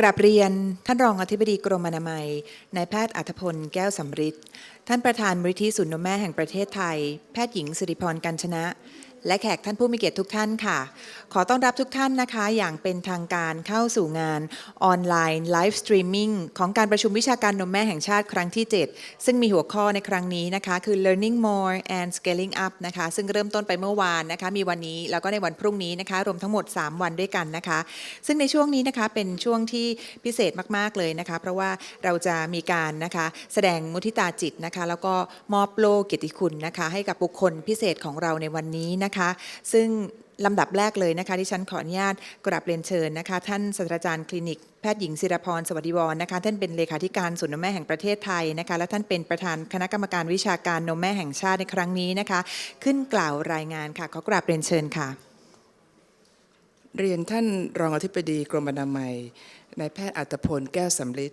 กราบเรียนท่านรองอธิบดีกรมอนามัยนายแพทย์อัธพลแก้วสำริดท่านประธานมูลนิธิศูนย์นมแม่แห่งประเทศไทย แพทย์หญิงสิริพรกัญชนะ และแขกท่านผู้มีเกียรติทุกท่านค่ะ ขอต้อนรับทุกท่านนะคะ อย่างเป็นทางการเข้าสู่งานออนไลน์ไลฟ์สตรีมมิ่งของการประชุมวิชาการนมแม่แห่งชาติครั้งที่ 7 ซึ่งมีหัวข้อในครั้งนี้นะคะ คือ learning more and scaling up นะคะ ซึ่งเริ่มต้นไปเมื่อวานนะคะ มีวันนี้แล้วก็ในวันพรุ่งนี้นะคะ รวมทั้งหมด 3 วันด้วยกันนะคะ ซึ่งในช่วงนี้นะคะเป็นช่วงที่พิเศษมาก ๆ เลยนะคะ เพราะว่าเราจะมีการนะคะแสดงมุทิตาจิตนะคะ แล้วก็มอบโล่เกียรติคุณนะคะ ให้กับบุคคลพิเศษของเราในวันนี้นะคะซึ่งลำดับแรกเลยนะคะที่ฉันขออนุญาตกราบเรียนเชิญนะคะ ท่านศาสตราจารย์คลินิกแพทย์หญิงศิรพรสวัสดิวรนะคะ ท่านเป็นเลขาธิการศูนย์นมแม่แห่งประเทศไทยนะคะ และท่านเป็นประธานคณะกรรมการวิชาการนมแม่แห่งชาติในครั้งนี้นะคะ ขึ้นกล่าวรายงานค่ะ ขอกราบเรียนเชิญค่ะ เรียนท่านรองอธิบดีกรมอนามัยนายแพทย์อัตพลแก้วสำลิด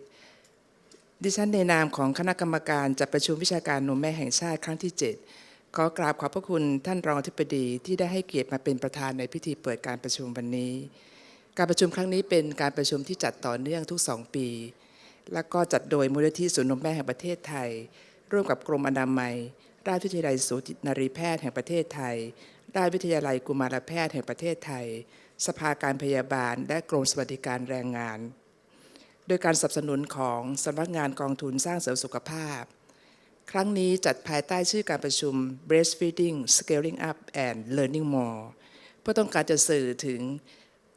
ดิฉันในนามของคณะกรรมการจัดประชุมวิชาการนมแม่แห่งชาติครั้งที่ 7 ขอกราบขอบพระคุณท่านรองอธิบดีที่ได้ให้เกียรติมาเป็นประธานในพิธีเปิดการประชุมวันนี้ การประชุมครั้งนี้เป็นการประชุมที่จัดต่อเนื่องทุก2ปี และก็จัดโดยมูลนิธิศูนย์นมแม่แห่งประเทศไทย ร่วมกับกรมอนามัย ราชวิทยาลัยสูตินรีแพทย์แห่งประเทศไทย ราชวิทยาลัยกุมารแพทย์แห่งประเทศไทย สภาการพยาบาล และกรมสวัสดิการแรงงาน โดยการสนับสนุนของสำนักงานกองทุนสร้างเสริมสุขภาพ ครั้งนี้จัดภายใต้ชื่อการประชุม breastfeeding scaling up and learning more เพื่อต้องการจะสื่อถึง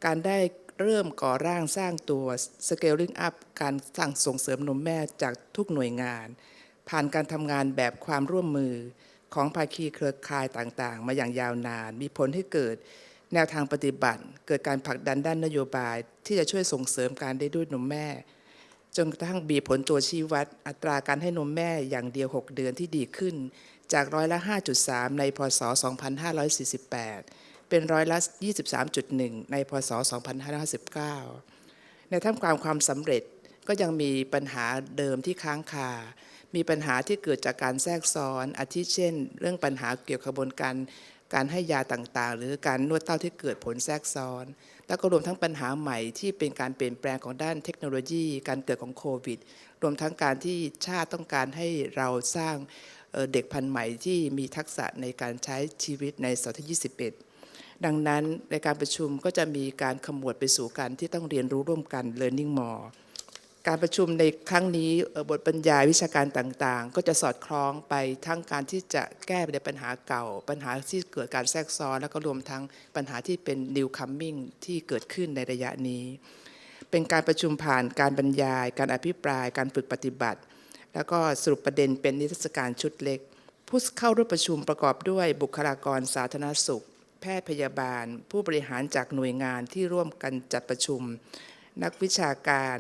การได้เริ่มก่อร่างสร้างตัว scaling up การสร้างส่งเสริมนมแม่จากทุกหน่วยงาน ผ่านการทำงานแบบความร่วมมือของภาคีเครือข่ายต่างๆ มาอย่างยาวนาน มีผลให้เกิดแนวทางปฏิบัติ เกิดการผลักดันด้านนโยบาย ที่จะช่วยส่งเสริมการได้ด้วยนมแม่ จนกระทั่งบีผลตัวชี้วัด อัตราการให้นมแม่อย่างเดียว 6 เดือนที่ดีขึ้น จากร้อยละ 5.3 ในพศ 2548 เป็นร้อยละ 23.1 ในพศ 2559 ในท่ามกลางความสำเร็จก็ยังมีปัญหาเดิมที่ค้างคา มีปัญหาที่เกิดจากการแทรกซ้อน อาทิเช่น เรื่องปัญหาเกี่ยวกับกระบวนการ การให้ยาต่างๆ หรือการนวดเต้าที่เกิดผลแทรกซ้อน แล้วก็รวมทั้งปัญหาใหม่ที่เป็นการเปลี่ยนแปลงของด้านเทคโนโลยี การเกิดของโควิด รวมทั้งการที่ชาติต้องการให้เราสร้างเด็กพันธุ์ใหม่ที่มีทักษะในการใช้ชีวิตในศตวรรษที่21ดังนั้นในการประชุมก็จะมีการขมวดไปสู่การที่ต้องเรียนรู้ร่วมกัน learning more การประชุมในครั้งนี้บทบรรยายวิชาการต่างๆ ก็จะสอดคล้องไปทั้งการที่จะแก้ในปัญหาเก่า ปัญหาที่เกิดการแทรกซ้อน แล้วก็รวมทั้งปัญหาที่เป็น new coming ที่เกิดขึ้นในระยะนี้ เป็นการประชุมผ่านการบรรยาย การอภิปราย การฝึกปฏิบัติ แล้วก็สรุปประเด็นเป็นนิทรรศการชุดเล็ก ผู้เข้าร่วมประชุมประกอบด้วยบุคลากรสาธารณสุข แพทย์พยาบาล ผู้บริหารจากหน่วยงานที่ร่วมกันจัดประชุม นักวิชาการ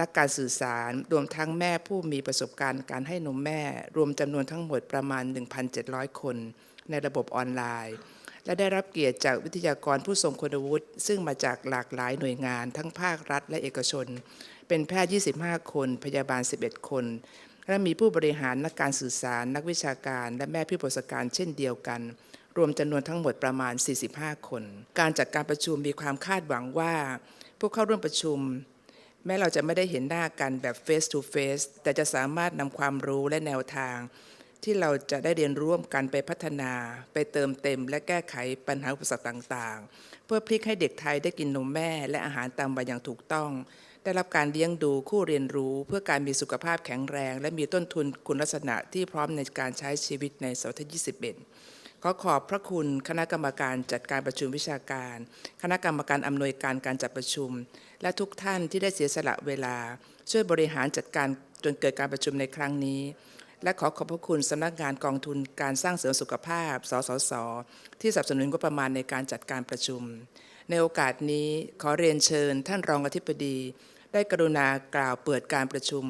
นักการสื่อสารรวมทั้งแม่ผู้มีประสบการณ์การให้นมแม่ รวมจำนวนทั้งหมดประมาณ 1,700 คน ในระบบออนไลน์ และได้รับเกียรติจากวิทยากรผู้ทรงคุณวุฒิ ซึ่งมาจากหลากหลายหน่วยงาน ทั้งภาครัฐและเอกชน เป็นแพทย์ 25 คน พยาบาล 11 คน และมีผู้บริหารนักการสื่อสาร นักวิชาการ และแม่ผู้ประสบการณ์เช่นเดียวกันรวมจำนวนทั้งหมดประมาณ 45 คน การจัดการประชุมมีความคาดหวังว่าผู้เข้าร่วมประชุม แม้เราจะไม่ได้เห็นหน้ากันแบบ face to face แต่จะสามารถนำความรู้และแนวทาง ที่เราจะได้เรียนร่วมกันไปพัฒนา ไปเติมเต็ม และแก้ไขปัญหาอุปสรรคต่างๆ เพื่อพลิกให้เด็กไทยได้กินนมแม่ และอาหารตามวัยอย่างถูกต้อง ได้รับการเลี้ยงดูคู่เรียนรู้ เพื่อการมีสุขภาพแข็งแรง และมีต้นทุนคุณลักษณะที่พร้อมในการใช้ชีวิตในศตวรรษที่21 ขอขอบพระคุณคณะกรรมการจัดการประชุมวิชาการ คณะกรรมการอำนวยการการจัดประชุม และทุกท่านที่ได้เสียสละเวลา ช่วยบริหารจัดการจนเกิดการประชุมในครั้งนี้ และขอขอบพระคุณสำนักงานกองทุนการสร้างเสริมสุขภาพ สสส ที่สนับสนุนงบประมาณในการจัดการประชุม ในโอกาสนี้ขอเรียนเชิญ ท่านรองอธิบดี ได้กรุณากล่าวเปิดการประชุม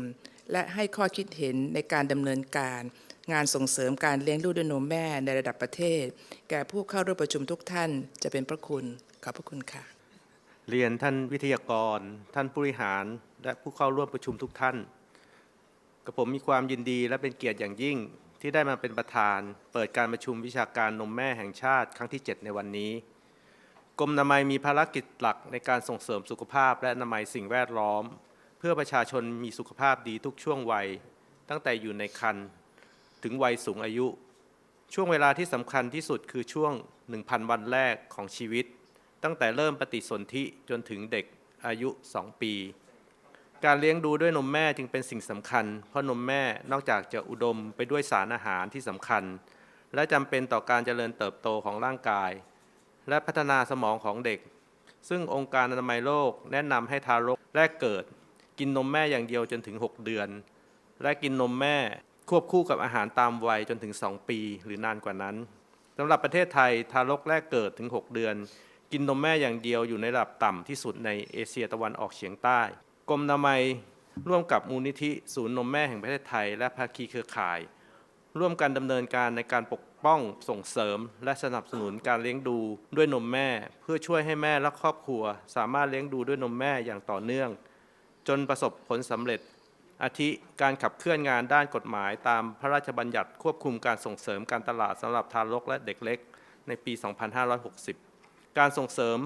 และให้ข้อคิดเห็นในการดำเนินการ งานส่งเสริมการเลี้ยงลูกด้วยนมแม่ในระดับประเทศ แก่ผู้เข้าร่วมประชุมทุกท่านจะเป็นพระคุณขอบพระคุณค่ะ เรียนท่านวิทยากร ท่านผู้บริหาร และผู้เข้าร่วมประชุมทุกท่านกับผมมีความยินดีและเป็นเกียรติอย่างยิ่งที่ได้มาเป็นประธาน เปิดการประชุมวิชาการนมแม่แห่งชาติครั้งที่ 7 ในวันนี้ กรมนามัยมีภารกิจหลักในการส่งเสริมสุขภาพและนามัยสิ่งแวดล้อม เพื่อประชาชนมีสุขภาพดีทุกช่วงวัย ตั้งแต่อยู่ในครรภ์ ถึงวัยสูงอายุ ช่วงเวลาที่สำคัญที่สุดคือช่วง 1,000 วันแรกของชีวิต ตั้งแต่เริ่มปฏิสนธิจนถึงเด็กอายุ 2 ปี การเลี้ยงดูด้วยนมแม่จึงเป็นสิ่งสำคัญ เพราะนมแม่นอกจากจะอุดมไปด้วยสารอาหารที่สำคัญ และจำเป็นต่อการเจริญเติบโตของร่างกาย และพัฒนาสมองของเด็ก ซึ่งองค์การอนามัยโลกแนะนำให้ทารกแรกเกิด กินนมแม่อย่างเดียวจนถึง 6 เดือน และกินนมแม่ ควบคู่กับอาหารตามวัยจนถึง 2 ปีหรือนานกว่านั้นสำหรับประเทศไทยทารกแรกเกิดถึง 6 เดือน กินนมแม่อย่างเดียวอยู่ในระดับต่ำที่สุดในเอเชียตะวันออกเฉียงใต้กรมนามัยร่วมกับมูลนิธิศูนย์นมแม่แห่งประเทศไทย และภาคีเครือข่าย ร่วมกันดำเนินการในการปกป้องส่งเสริม และสนับสนุนการเลี้ยงดูด้วยนมแม่ เพื่อช่วยให้แม่และครอบครัว สามารถเลี้ยงดูด้วยนมแม่อย่างต่อเนื่อง จนประสบผลสำเร็จ อาทิการขับเคลื่อนงานด้านกฎหมาย ตามพระราชบัญญัติควบคุมการส่งเสริมการตลาดสำหรับทารกและเด็กเล็ก ในปี 2560 การส่งเสริม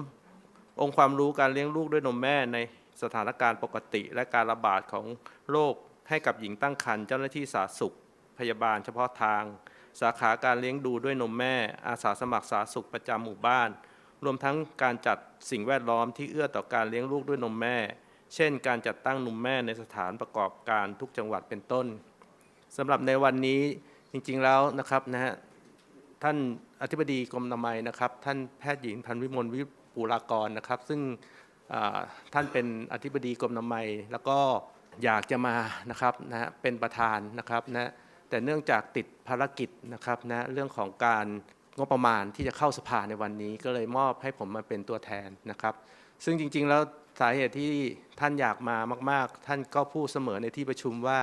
องค์ความรู้การเลี้ยงลูกด้วยนมแม่ในสถานการณ์ปกติ และการระบาดของโรคให้กับหญิงตั้งครรภ์เจ้าหน้าที่สาธารณสุข พยาบาลเฉพาะทาง สาขาการเลี้ยงดูด้วยนมแม่ อาสาสมัครสาธารณสุขประจำหมู่บ้าน รวมทั้งการจัดสิ่งแวดล้อมที่เอื้อต่อการเลี้ยงลูกด้วยนมแม่ เช่น การจัดตั้งนมแม่ในสถานประกอบการทุกจังหวัดเป็นต้นสำหรับในวันนี้จริงๆแล้วนะครับนะฮะท่านอธิบดีกรมนามัยนะครับ ท่านแพทย์หญิงพันวิมลวิปุรากรนะครับ ซึ่งท่านเป็นอธิบดีกรมนามัย แล้วก็อยากจะมานะครับนะฮะเป็นประธานนะครับนะแต่เนื่องจากติดภารกิจนะครับนะเรื่องของการงบประมาณที่จะเข้าสภาในวันนี้ ก็เลยมอบให้ผมมาเป็นตัวแทนนะครับ ซึ่งจริงๆแล้ว สาเหตุที่ท่านอยากมามาก ๆ ท่านก็พูดเสมอในที่ประชุมว่า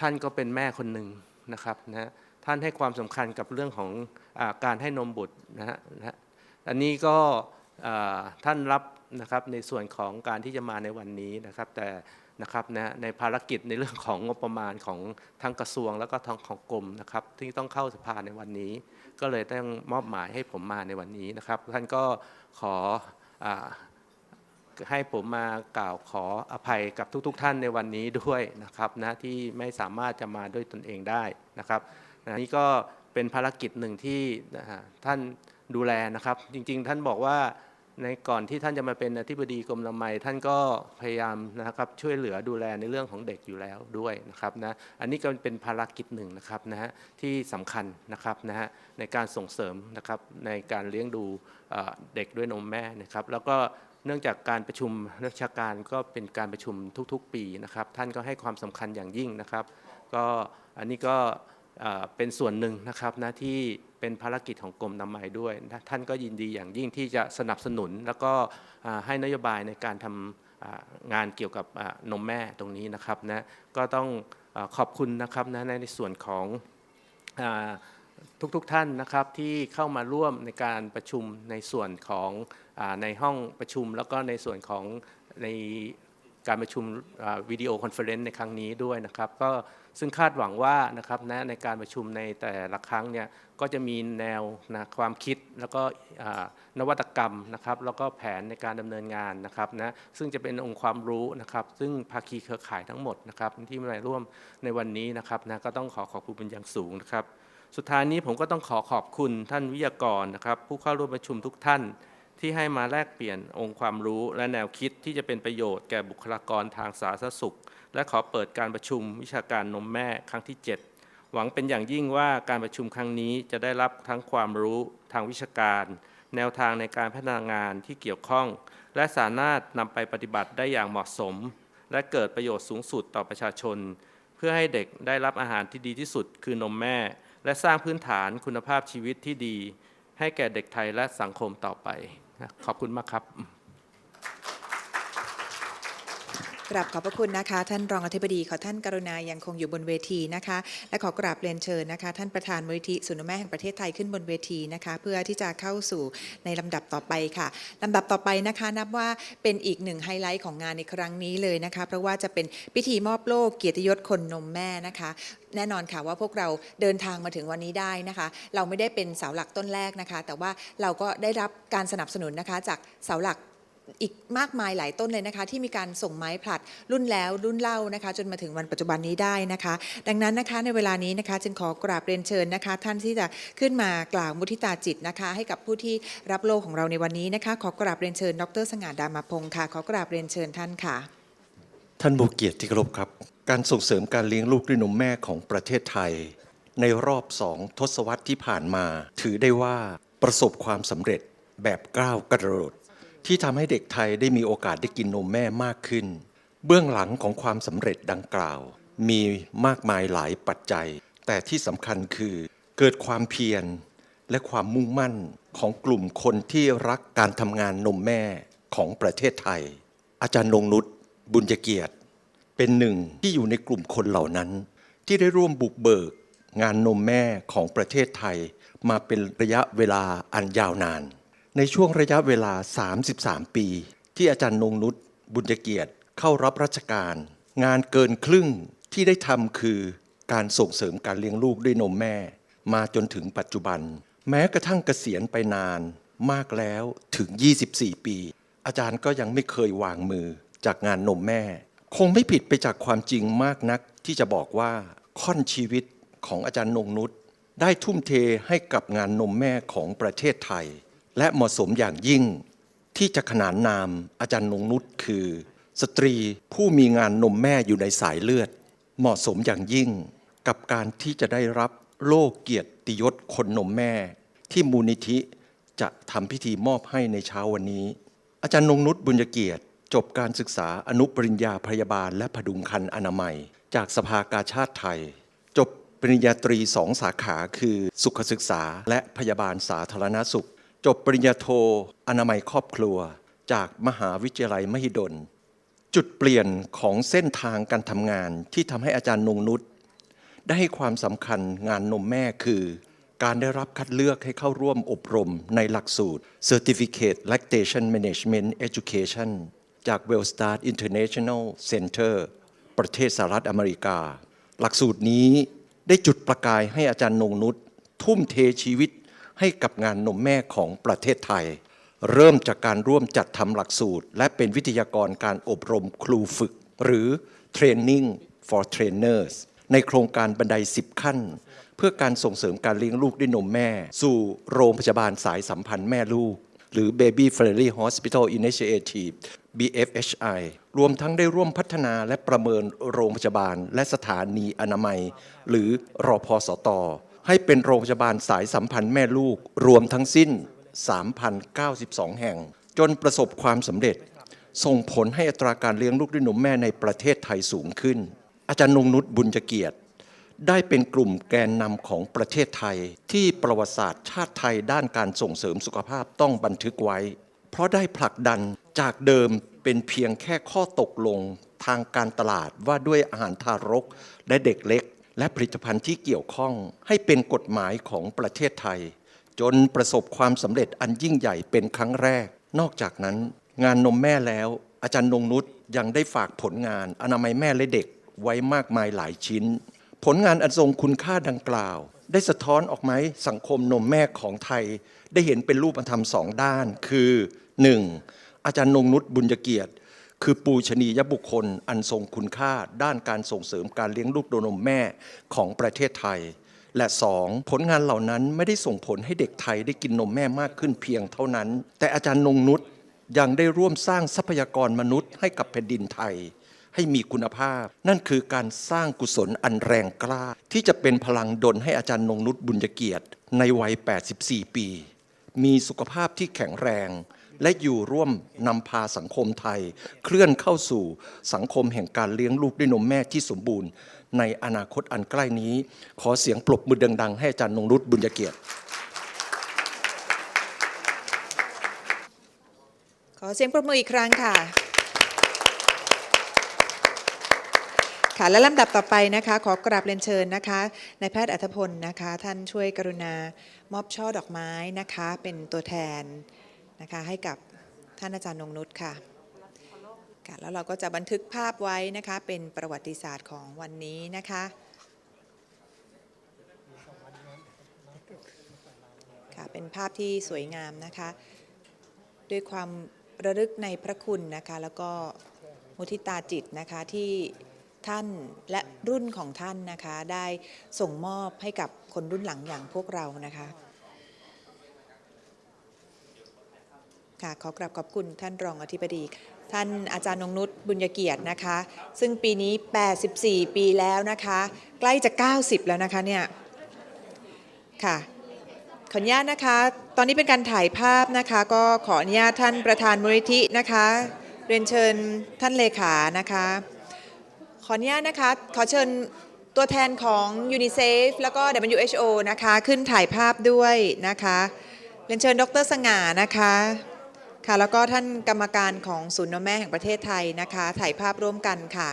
ท่านก็เป็นแม่คนหนึ่งนะครับนะฮะท่านให้ความสำคัญกับเรื่องของอการให้นมบุตรนะฮะนะฮะอันนี้ก็ท่านรับนะครับในส่วนของการที่จะมาในวันนี้นะครับแต่นะครับนะในภารกิจในเรื่องของงบประมาณของทั้งกระทรวงแล้วก็ทางของกรมนะครับที่ต้องเข้าสภาในวันนี้ ก็เลยต้องมอบหมายให้ผมมาในวันนี้นะครับ ท่านก็ขออ ให้ผมมากล่าวขออภัยกับทุกๆท่านในวันนี้ด้วยนะครับนะที่ไม่สามารถจะมาด้วยตนเองได้นะครับนะนี่ก็เป็นภารกิจหนึ่งที่นะฮะท่านดูแลนะครับ จริง ๆ ท่านบอกว่าในก่อนที่ท่านจะมาเป็นอธิบดีกรมอนามัยท่านก็พยายามนะครับช่วยเหลือดูแลในเรื่องของเด็กอยู่แล้วด้วยนะครับนะอันนี้ก็เป็นภารกิจหนึ่งนะครับนะฮะที่สำคัญนะครับนะฮะในการส่งเสริมนะครับในการเลี้ยงดูเอ่อเด็กด้วยนมแม่นะครับ แล้วก็ เนื่องจากการประชุมราชการก็เป็นการประชุมทุกๆ ปีนะครับ ท่านก็ให้ความสำคัญอย่างยิ่งนะครับ ก็อันนี้ก็เป็นส่วนหนึ่งนะครับนะที่เป็นภารกิจของกรมอนามัยด้วย ท่านก็ยินดีอย่างยิ่งที่จะสนับสนุน แล้วก็ให้นโยบายในการทำอ่างานเกี่ยวกับนมแม่ตรงนี้นะครับนะก็ต้องขอบคุณนะครับนะในส่วนของ ทุกๆทท่านนะครับที่เข้ามาร่วมในการประชุมในส่วนของอในห้องประชุม แล้วก็ในส่วนของในการประชุมวิดีโอคอนเฟอเรนซ์ในครั้งนี้ด้วยนะครับก็ซึ่งคาดหวังว่านะครับนะในการประชุมในแต่ละครั้งเนี่ยก็จะมีแนวนะความคิดแล้วก็นวัตกรรมนะครับแล้วก็แผนในการดำเนินงานนะครับนะซึ่งจะเป็นองค์ความรู้นะครับ ซึ่งภาคีเครือข่ายทั้งหมดนะครับที่มาร่วมในวันนี้นะครับนะก็ต้องขอขอบคุณเป็นอย่างสูงนะครับ สุดท้ายนี้ผมก็ต้องขอขอบคุณท่านวิทยากรนะครับ ผู้เข้าร่วมประชุมทุกท่าน ที่ให้มาแลกเปลี่ยนองค์ความรู้และแนวคิดที่จะเป็นประโยชน์แก่บุคลากรทางสาธารณสุข และขอเปิดการประชุมวิชาการนมแม่ครั้งที่ 7 หวังเป็นอย่างยิ่งว่าการประชุมครั้งนี้จะได้รับทั้งความรู้ทางวิชาการ แนวทางในการพัฒนางานที่เกี่ยวข้อง และสามารถนำไปปฏิบัติได้อย่างเหมาะสม และเกิดประโยชน์สูงสุดต่อประชาชน เพื่อให้เด็กได้รับอาหารที่ดีที่สุดคือนมแม่ และสร้างพื้นฐานคุณภาพชีวิตที่ดี ให้แก่เด็กไทยและสังคมต่อไป ขอบคุณมากครับ กราบขอบพระคุณนะคะ ท่านรองอธิบดีขอท่านกรุณายังคงอยู่บนเวทีนะคะ และขอกราบเรียนเชิญนะคะ ท่านประธานมูลนิธิศูนย์นมแม่แห่งประเทศไทยขึ้นบนเวทีนะคะ เพื่อที่จะเข้าสู่ในลำดับต่อไปค่ะลำดับต่อไปนะคะ นับว่าเป็นอีกหนึ่งไฮไลท์ของงานในครั้งนี้เลยนะคะ เพราะว่าจะเป็นพิธีมอบโล่เกียรติยศคนนมแม่นะคะ แน่นอนค่ะว่าพวกเราเดินทางมาถึงวันนี้ได้นะคะ เราไม่ได้เป็นเสาหลักต้นแรกนะคะ แต่ว่าเราก็ได้รับการสนับสนุนนะคะจากเสาหลัก อีกมากมายหลายต้นเลยนะคะ ที่มีการส่งไม้ผลัดรุ่นแล้วรุ่นเล่านะคะ จนมาถึงวันปัจจุบันนี้ได้นะคะ ดังนั้นนะคะในเวลานี้นะคะ จึงขอกราบเรียนเชิญนะคะ ท่านที่จะขึ้นมากล่าวมุทิตาจิตนะคะ ให้กับผู้ที่รับโลกของเราในวันนี้นะคะ ขอกราบเรียนเชิญ ดร สง่าดามาพงศ์ค่ะขอกราบเรียนเชิญท่านค่ะ ท่านผู้เกียรติที่เคารพครับ การส่งเสริมการเลี้ยงลูกด้วยนมแม่ของประเทศไทย ในรอบสองทศวรรษที่ผ่านมา ถือได้ว่าประสบความสำเร็จแบบก้าวกระโดด ที่ทำให้เด็กไทยได้มีโอกาสได้กินนมแม่มากขึ้น เบื้องหลังของความสำเร็จดังกล่าว มีมากมายหลายปัจจัย แต่ที่สำคัญคือเกิดความเพียรและความมุ่งมั่นของกลุ่มคนที่รักการทำงานนมแม่ของประเทศไทย อาจารย์นงนุชบุญเกียรติ เป็นหนึ่งที่อยู่ในกลุ่มคนเหล่านั้น ที่ได้ร่วมบุกเบิกงานนมแม่ของประเทศไทย มาเป็นระยะเวลาอันยาวนาน ในช่วงระยะเวลา 33 ปี ที่อาจารย์นงนุชบุญเกียรติเข้ารับราชการ งานเกินครึ่งที่ได้ทำคือการส่งเสริมการเลี้ยงลูกด้วยนมแม่ มาจนถึงปัจจุบัน แม้กระทั่งเกษียณไปนานมากแล้วถึง 24 ปี อาจารย์ก็ยังไม่เคยวางมือจากงานนมแม่ คงไม่ผิดไปจากความจริงมากนัก ที่จะบอกว่าค่อนชีวิตของอาจารย์นงนุชได้ทุ่มเทให้กับงานนมแม่ของประเทศไทย และเหมาะสมอย่างยิ่งที่จะขนานนามอาจารย์นงนุชคือ สตรีผู้มีงานนมแม่อยู่ในสายเลือด เหมาะสมอย่างยิ่งกับการที่จะได้รับโล่เกียรติยศคนนมแม่ ที่มูลนิธิจะทำพิธีมอบให้ในเช้าวันนี้ อาจารย์นงนุชบุญเกียรติ จบการศึกษาอนุปริญญาพยาบาล และพดุงคันอนามัย จากสภากาชาติไทย จบปริญญาตรีสองสาขาคือสุขศึกษาและพยาบาลสาธารณสุข จบปริญญาโท อนามัยครอบครัว จากมหาวิทยาลัยมหิดล จุดเปลี่ยนของเส้นทางการทำงานที่ทำให้อาจารย์นงนุชได้ให้ความสำคัญงานนมแม่คือ การได้รับคัดเลือกให้เข้าร่วมอบรมในหลักสูตร Certificate Lactation Management Education จาก Wellstart International Center ประเทศสหรัฐอเมริกา หลักสูตรนี้ได้จุดประกายให้อาจารย์นงนุชทุ่มเทชีวิต ให้กับงานนมแม่ของประเทศไทย เริ่มจากการร่วมจัดทำหลักสูตร และเป็นวิทยากรการอบรมครูฝึก หรือ Training for Trainers ในโครงการบันได 10 ขั้น เพื่อการส่งเสริมการเลี้ยงลูกด้วยนมแม่ สู่โรงพยาบาลสายสัมพันธ์แม่ลูก หรือ Baby Friendly Hospital Initiative BFHI รวมทั้งได้ร่วมพัฒนาและประเมินโรงพยาบาลและสถานีอนามัย หรือรอพสต ให้เป็นโรงพยาบาลสายสัมพันธ์แม่ลูกรวมทั้งสิ้น 3,092 แห่ง จนประสบความสำเร็จ ส่งผลให้อัตราการเลี้ยงลูกด้วยนมแม่ในประเทศไทยสูงขึ้น อาจารย์นงนุชบุญเกียรติ ได้เป็นกลุ่มแกนนำของประเทศไทย ที่ประวัติศาสตร์ชาติไทยด้านการส่งเสริมสุขภาพต้องบันทึกไว้ เพราะได้ผลักดันจากเดิมเป็นเพียงแค่ข้อตกลงทางการตลาดว่าด้วยอาหารทารกและเด็กเล็ก และผลิตภัณฑ์ที่เกี่ยวข้องให้เป็นกฎหมายของประเทศไทย จนประสบความสำเร็จอันยิ่งใหญ่เป็นครั้งแรก นอกจากนั้น งานนมแม่แล้ว อาจารย์นงนุชยังได้ฝากผลงานอนามัยแม่และเด็กไว้มากมายหลายชิ้น ผลงานอันทรงคุณค่าดังกล่าว ได้สะท้อนออกไหมสังคมนมแม่ของไทย ได้เห็นเป็นรูปธรรมสองด้าน คือ 1. อาจารย์นงนุชบุญเกียรติ คือปูชนียบุคคลอันทรงคุณค่าด้านการส่งเสริมการเลี้ยงลูกโดยนมแม่ของประเทศไทย และ 2. ผลงานเหล่านั้นไม่ได้ส่งผลให้เด็กไทยได้กินนมแม่มากขึ้นเพียงเท่านั้น แต่อาจารย์นงนุชยังได้ร่วมสร้างทรัพยากรมนุษย์ให้กับแผ่นดินไทย ให้มีคุณภาพ นั่นคือการสร้างกุศลอันแรงกล้า ที่จะเป็นพลังดลให้อาจารย์นงนุชบุญเกียรติ ในวัย 84 ปี มีสุขภาพที่แข็งแรง และอยู่ร่วมนำพาสังคมไทย เคลื่อนเข้าสู่สังคมแห่งการเลี้ยงลูกด้วยนมแม่ที่สมบูรณ์ ในอนาคตอันใกล้นี้ ขอเสียงปรบมือดัง ๆ ให้อาจารย์นงนุชบุญเกียรติ ขอเสียงปรบมืออีกครั้งค่ะค่ะและลำดับต่อไปนะคะ ขอกราบเรียนเชิญนะคะนายแพทย์อัธพลนะคะ ท่านช่วยกรุณามอบช่อดอกไม้นะคะ เป็นตัวแทน นะคะให้กับท่านอาจารย์นงนุชค่ะค่ะ แล้วเราก็จะบันทึกภาพไว้นะคะเป็นประวัติศาสตร์ของวันนี้นะคะค่ะเป็นภาพที่สวยงามนะคะ ด้วยความระลึกในพระคุณนะคะ แล้วก็มุทิตาจิตนะคะที่ท่านและรุ่นของท่านนะคะ ได้ส่งมอบให้กับคนรุ่นหลังอย่างพวกเรานะคะ ค่ะขอกราบขอบคุณท่านรองอธิบดีท่านอาจารย์นงนุชบุญเกียรตินะคะ ซึ่งปีนี้ 84 ปีแล้วนะคะ ใกล้จะ 90 แล้วนะคะเนี่ยค่ะขออนุญาตนะคะ ตอนนี้เป็นการถ่ายภาพนะคะ ก็ขออนุญาตท่านประธานมูลนิธินะคะ เรียนเชิญท่านเลขานะคะ ขออนุญาตนะคะ ขอเชิญตัวแทนของยูนิเซฟแล้วก็ WHO นะคะ ขึ้นถ่ายภาพด้วยนะคะ เรียนเชิญดรสง่านะคะ ค่ะแล้วก็ท่านกรรมการของศูนย์นมแม่แห่งประเทศไทยนะคะ ถ่ายภาพร่วมกันค่ะ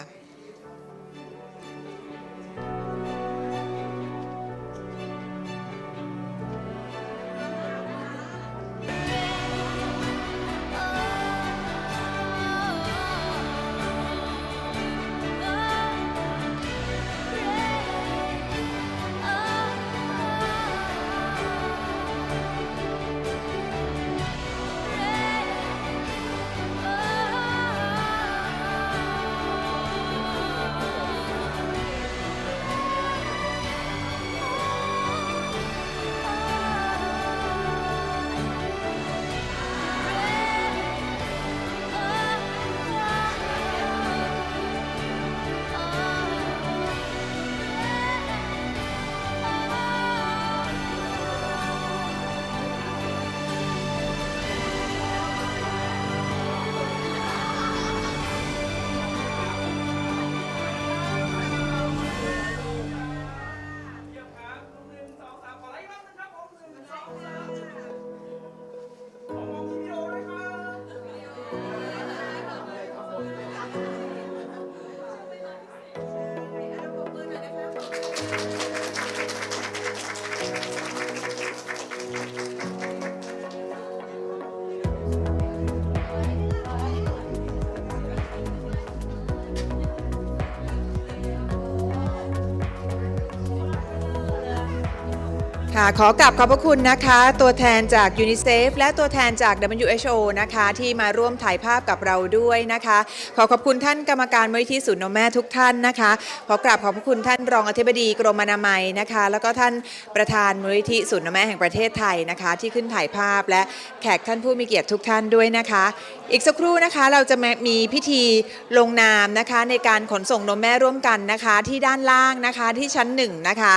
ค่ะขอกลับขอบพระคุณนะคะ ตัวแทนจากยูนิเซฟและตัวแทนจาก WHO นะคะ ที่มาร่วมถ่ายภาพกับเราด้วยนะคะ ขอขอบคุณท่านกรรมการมูลนิธิศูนย์นมแม่ทุกท่านนะคะ ขอกราบขอบพระคุณท่านรองอธิบดีกรมอนามัยนะคะ แล้วก็ท่านประธานมูลนิธิศูนย์นมแม่แห่งประเทศไทยนะคะ ที่ขึ้นถ่ายภาพและแขกท่านผู้มีเกียรติทุกท่านด้วยนะคะ อีกสักครู่นะคะเราจะมีพิธีลงนามนะคะในการขนส่งนมแม่ร่วมกันนะคะ ที่ด้านล่างนะคะที่ชั้นหนึ่งนะคะ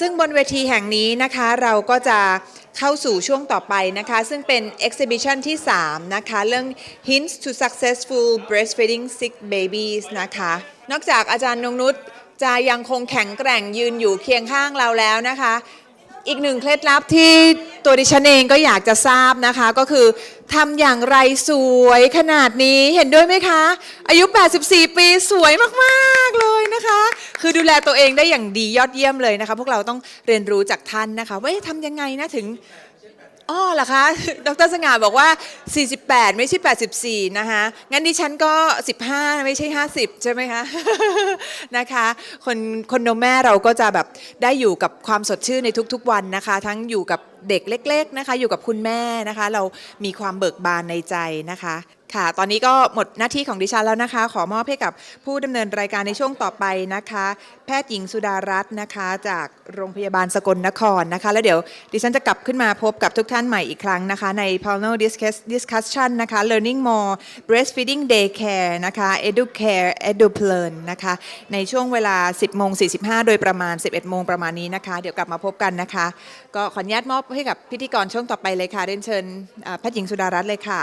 ซึ่งบนเวทีแห่งนี้นะคะเราก็จะเข้าสู่ช่วงต่อไปนะคะ ซึ่งเป็น exhibition ที่ 3 นะคะ เรื่อง hints to successful breastfeeding sick babies นะคะ นอกจากอาจารย์นงนุชจะยังคงแข็งแกร่งยืนอยู่เคียงข้างเราแล้วนะคะ อีกหนึ่งเคล็ดลับที่ตัวดิฉันเองก็อยากจะทราบนะคะ ก็คือทำอย่างไรสวยขนาดนี้เห็นด้วยไหมคะ อายุ 84 ปีสวยมากๆเลยนะคะ คือดูแลตัวเองได้อย่างดียอดเยี่ยมเลยนะคะ พวกเราต้องเรียนรู้จากท่านนะคะว่าทำยังไงนะถึง อ๋อเหรอคะ ดรสง่าบอกว่า 48 ไม่ใช่ 84 นะคะ งั้นดิฉันก็ 15 ไม่ใช่ 50 ใช่ไหมคะ นะคะ คนคนนมแม่เราก็จะแบบได้อยู่กับความสดชื่นในทุกๆวันนะคะ ทั้งอยู่กับเด็กเล็ก ๆ นะคะ อยู่กับคุณแม่นะคะ เรามีความเบิกบานในใจนะคะ ค่ะ ตอนนี้ก็หมดหน้าที่ของดิฉันแล้วนะคะ ขอมอบให้กับผู้ดำเนินรายการในช่วงต่อไปนะคะ แพทย์หญิงสุดารัตน์นะคะ จากโรงพยาบาลสกลนครนะคะ แล้วเดี๋ยวดิฉันจะกลับขึ้นมาพบกับทุกท่านใหม่อีกครั้งนะคะ ใน panel discussion นะคะ learning more breastfeeding daycare นะคะ educare eduplearn นะคะ ในช่วงเวลา 10โมง45 โดยประมาณ 11โมงประมาณนี้นะคะ เดี๋ยวกลับมาพบกันนะคะ ก็ขออนุญาตมอบให้กับพิธีกรช่วงต่อไปเลยค่ะเรียนเชิญแพทย์หญิงสุดารัตน์เลยค่ะ